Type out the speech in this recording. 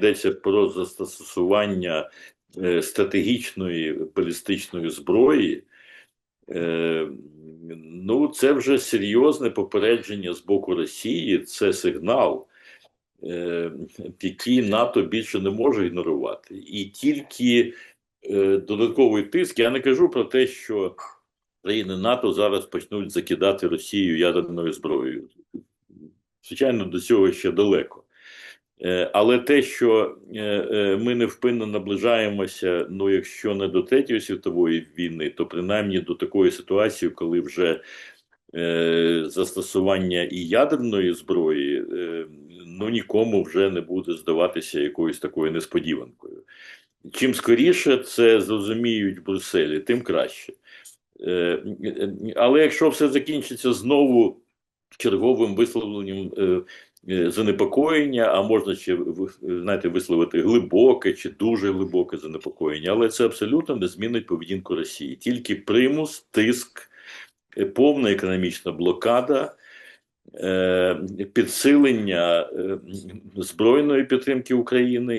йдеться про застосування е, стратегічної балістичної зброї, е, ну це вже серйозне попередження з боку Росії, це сигнал, е, який НАТО більше не може ігнорувати. І тільки додатковий тиск, я не кажу про те, що країни НАТО зараз почнуть закидати Росію ядерною зброєю. Звичайно, до цього ще далеко. Е, Але те, що е, е, ми невпинно наближаємося, ну якщо не до Третьої світової війни, то принаймні до такої ситуації, коли вже застосування і ядерної зброї ну нікому вже не буде здаватися якоюсь такою несподіванкою. Чим скоріше це зрозуміють в Брюсселі, тим краще. Але якщо все закінчиться знову черговим висловленням занепокоєння, а можна ще знаєте, висловити глибоке чи дуже глибоке занепокоєння, але це абсолютно не змінить поведінку Росії. Тільки примус, тиск, е, повна економічна блокада. е, Підсилення е, збройної підтримки України